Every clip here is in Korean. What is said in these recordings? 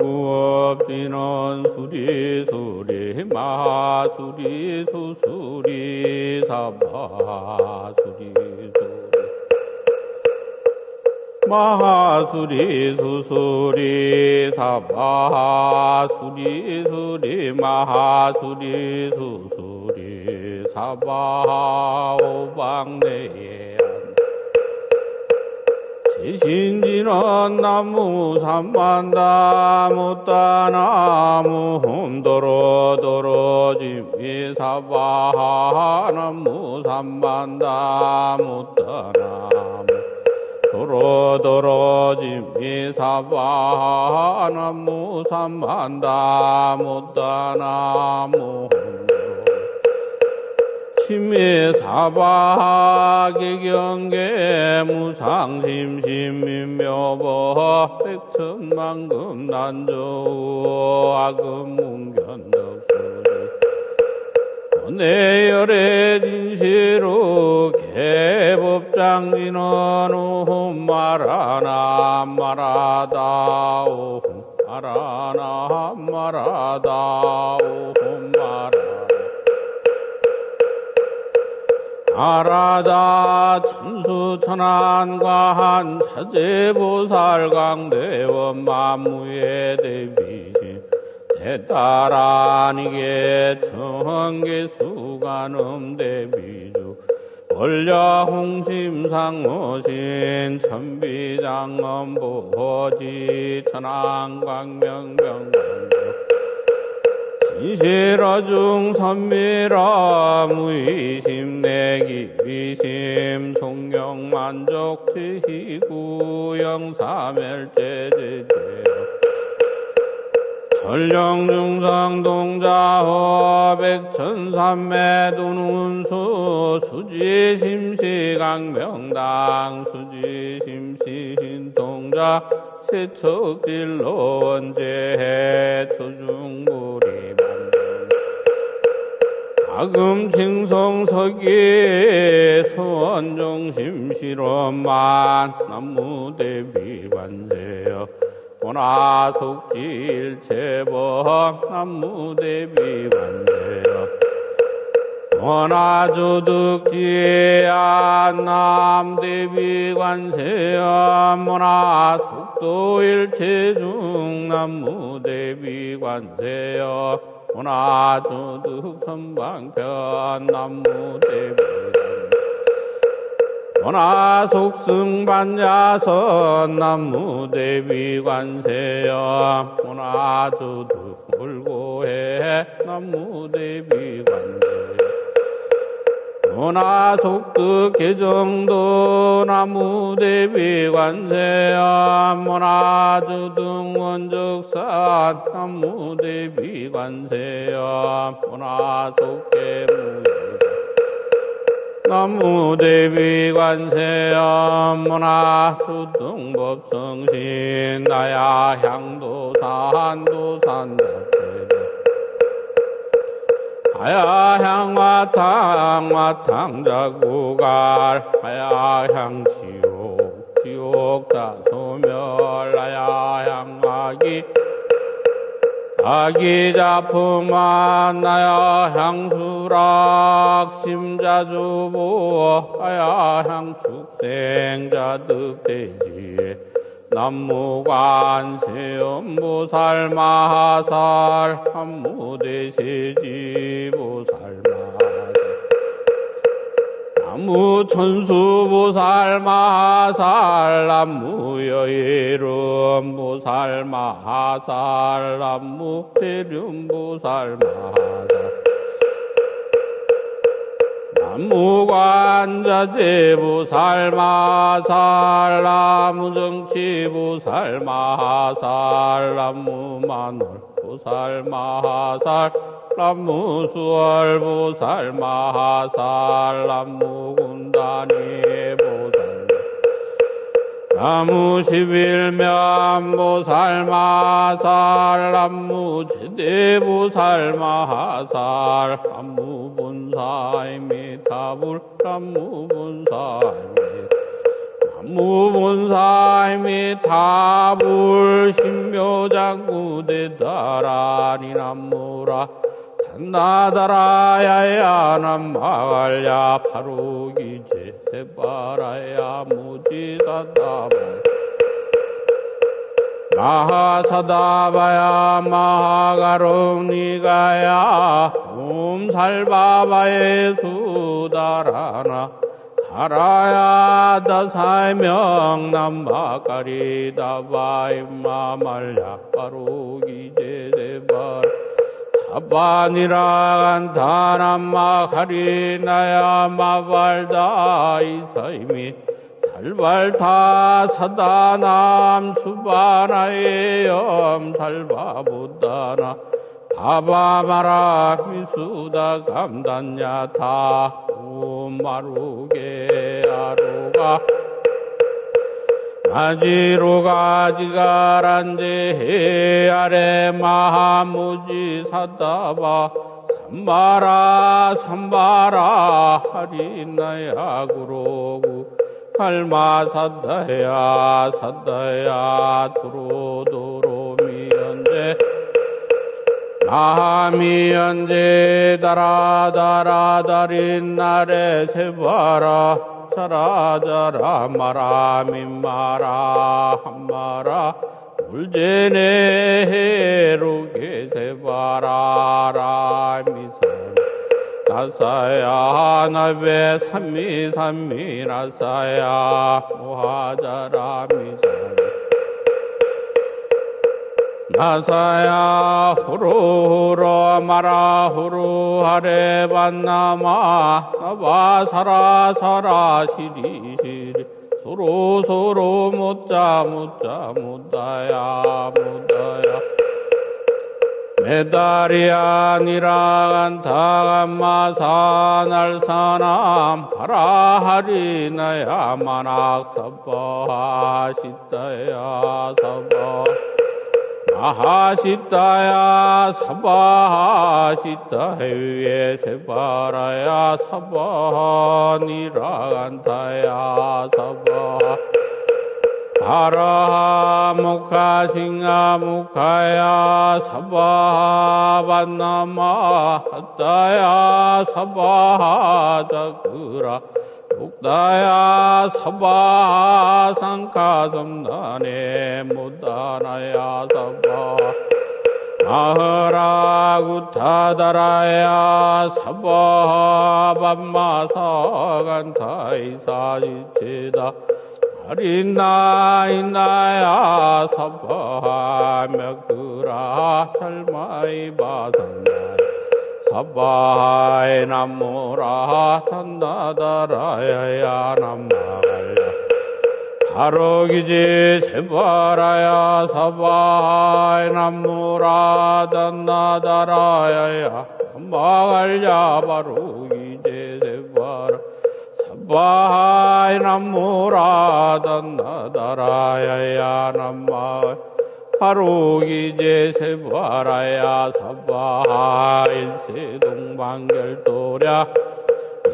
정구업지는 수리 수리 마수리 수수리 사바 수리 수리 마하수리 수수리 사바 수리 수리 마하수리 수수리 사바 오방내에 지신지는 나무 삼만다 무따나무 홈도로도로 지미사바 나무 삼만다 무따나무 도로도로 지미사바 나무 삼만다 무따나무 심해 사바하게 경계 무상심심민묘보 백천만금 난조 악음 문견덕수지. 내열의 진시로 개법장진은 오흠 말하나 말하다 오흠 말하나 말하다 오흠 아라다 천수천안과한 사제보살강대원 만무의 대비신 대따라니게 청계수관음 대비주 원려 홍심상무신 천비장엄보지 천안광명명광 이시라중 선미라 무의심 내기비심 송경만족 지희 구영 사멸제제제. 전령 중상 동자호 백천삼매도눈수 수지심시 강명당 수지심시신동자 세척질로 원제해 초중구리 아금칭성석이 소원종심실험만 남무대비관세여. 원하속질체법 남무대비관세여. 원하조득지안 남대비관세여. 원하속도일체중 남무대비관세여 원하조득 선방편 남무대비 원하속승반야선 남무대비 관세여 원하조득 울고해 남무대비 관세 여 문화속득 개정도 나무대비 관세야. 문화주등 원적사 나무대비 관세야. 문화속계무사 나무대비 관세야. 문화주등법성신 나야 향도산도산자 하야향 와탕 자구갈. 하야향 지옥 지옥자 소멸. 하야향 아기 아기 자품한 나야 향수락 심자주보 하야 향 축생자 득대지 남무관세음보살 마살 한무대세지보살 마살. 남무천수보살 마살 남무여예름보살 마살 남무대륜보살 마살 무관자제부살마살 나무정치부살마살 나무만월 부살마살 나무수월부살마살 나무군단이 보살 나무십일면 보살마살 나무제대보살마살 나무 본사이미타불 나무본사이미 무본사임이 다불 신묘장구대 다라니 남무라 단나다라야야 남마갈야 바로기 제 세바라야 무지사다바 마하사다바야 마하가롱니가야 옴살바바의 수다라나 가라야 다 사명 남바까리다 바임마말야 바로기제대발. 다반이란 다남마 가리나야 마발다 이사이미 살발타 사다남 수바나의 염살바보다나 바바마라 미수다 감단야 다 오마루게 아루가 마지로가 지가란제 해아래 마하무지 사다바 삼바라 삼바라 하리나야 구로구 칼마 사다야 사다야 도로도로 마함이 언제 다라다라다린 날에 세바라. 자라자라. 마라 민마라 한마라 물제네 해로게 세바라라 미선 나사야 나베 삼미 삼미 나사야. 모하자라 미선 나사야 후루후루 마라 후루하레 반나마 나바사라 사라 시리 시리. 소로 소로 못자 못자 못다야 못다야. 메달이 아니라 안타감마사 날사남 바라하리나야 만악사바하시다야 사바 아하시다야 사바하시다. 해위에 세바라야 사바니라 안타야 사바. 바라하 무카 싱하 무카야 사바하 반나마 하다야 사바하 자그라 복다야 사바 상카 섬나네 무다나야 사바 마하라 구타다라야 사바 밤마사 간타이사지체다. 아린나 인나야 사바 맥그라 찰마이 바산다 사바에 남모라 탄다다라야야 남마갈야. 바로기지 세바라야 사바에 남모라 단나다라야야. 남마갈야 바로기지 세바라 사바에 남모라 단나다라야야 남마 바로 이제 세바라야 사바 일세 동방결도랴.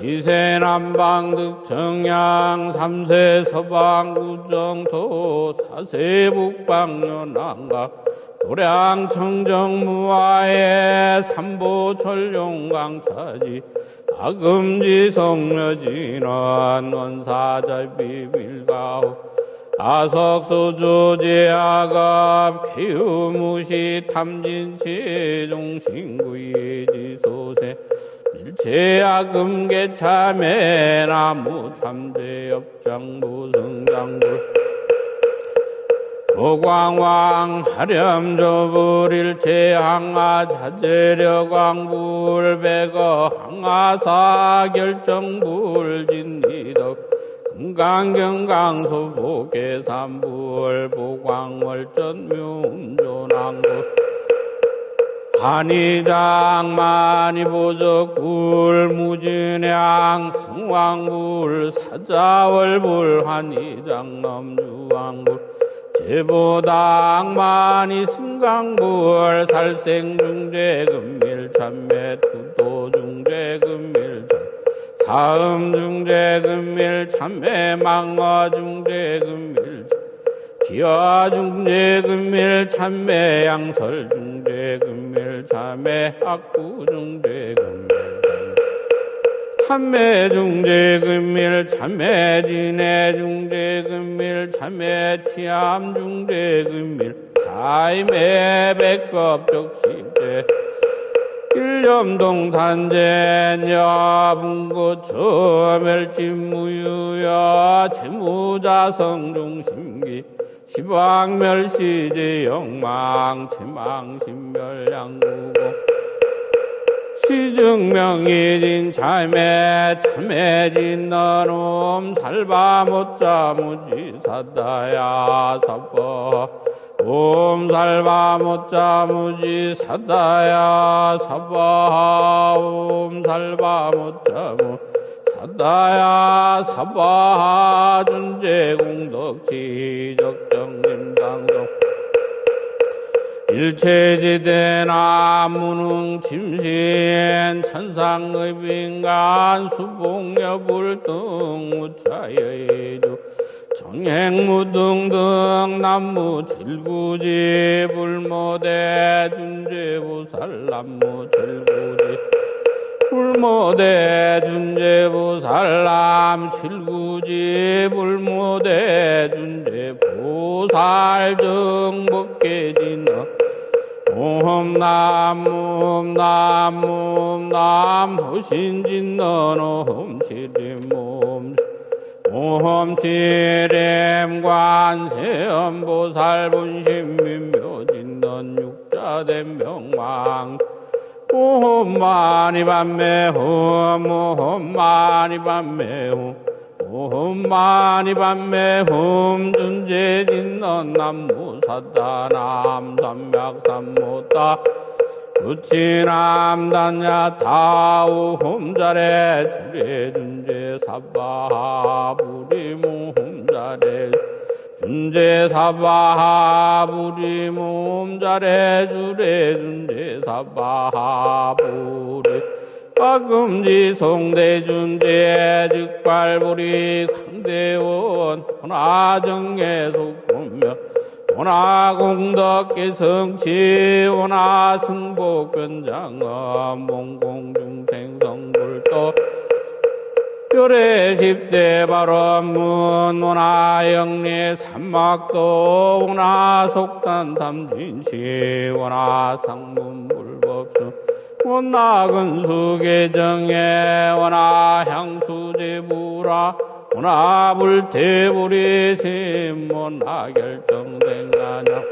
이세 남방 득정양 삼세 서방 구정토 사세 북방 연안가. 도량 청정무화의 삼보철용강차지. 아금지 성려진원 원사자비빌가호 아석소조제아갑 기우무시 탐진치 종신구이지소세. 일체아금계참에 나무 참대엽장무승장불 도광왕 하렴조불 일체항아 자재려광불배거 항아사 결정불진리덕 금 강경강소보계삼불 보광월전묘음조낭불 한이장만이 보적불 무진양 승왕불 사자월불 한이장넘주왕불 제보당만이 승강불 살생중재금밀참매 투도중재금 밀참 사음 중재 금밀 참매 망어 중재 금밀 기와 중재 금밀 참매 양설 중재 금밀 참매 학구 중재 금밀 참매 중재 금밀 참매 진해 중재 금밀 참매 치암 중재 금밀 차임의 백급 적시대 일념동 단전 야분고 처멸진무유야 재무자성 중심기 시방멸시제 영망 체망신멸양구고 시증명이진 참매 참매진 너놈 살바 못자 무지사다야 사법 옴 살바 못자 무지 사다야 사바 옴살바 못자 무 사다야 사바 준재 공덕 지 적정림당동 일체지대나 무능 침신 천상의 빈간 수봉여 불등 무차여의주 정행무등등 남무 칠구지 불모대 준재보살 남무 칠구지. 불모대 준재보살람 칠구지 불모대 준재보살 정복계진어 옴남옴남옴남 허신진너노 험치림 옴 옴치렘 관세음보살 본심민묘진넌 육자된 명망. 많이 밤매 옴 많이 밤매 옴 준재진넌 남무사다 남삼맥삼모다 우치남단야 다우 홈자래 주례 준재 사바 부리무 홈자래 준재 사바 부리무 홈자래 주례 준재 사바 부리 빠금지 송대 준재 즉발부리 강대원 하나정에 속 보며 원하공덕계 성치 원하승복변장엄 몽공 중생 성불도 별의 십대 발언문 원하영리 삼막도 원하속단 담진시 원하상문 불법수 원하근수계정에 원하향수제부라 원하불태불이 심원하 결정된 가냐?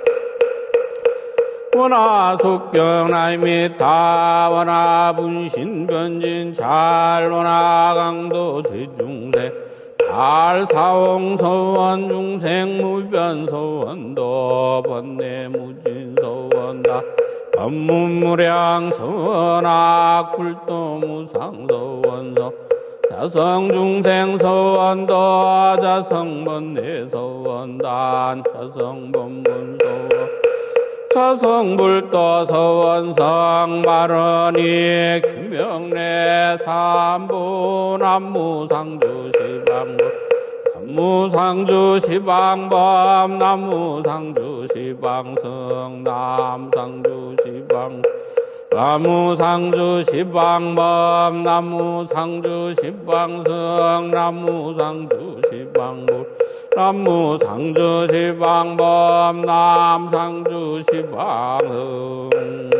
원하속경나이미 다 원하분신변진 잘 원하강도 제중세 달사홍서원 중생무변서원도 번뇌무진서원다. 법문무량서원악 굴도무상서원서 자성 중생 서원도 자성 번뇌 서원단 자성번문서원 자성 불도 서원성 마른이 규명래 삼부 남무상주 시방부 남무상주 시방법 남무상주 시방성 남상주 시방 나무 상주시방법 나무 상주시방성 나무 상주시방법 남무상주시방법 남상주시방성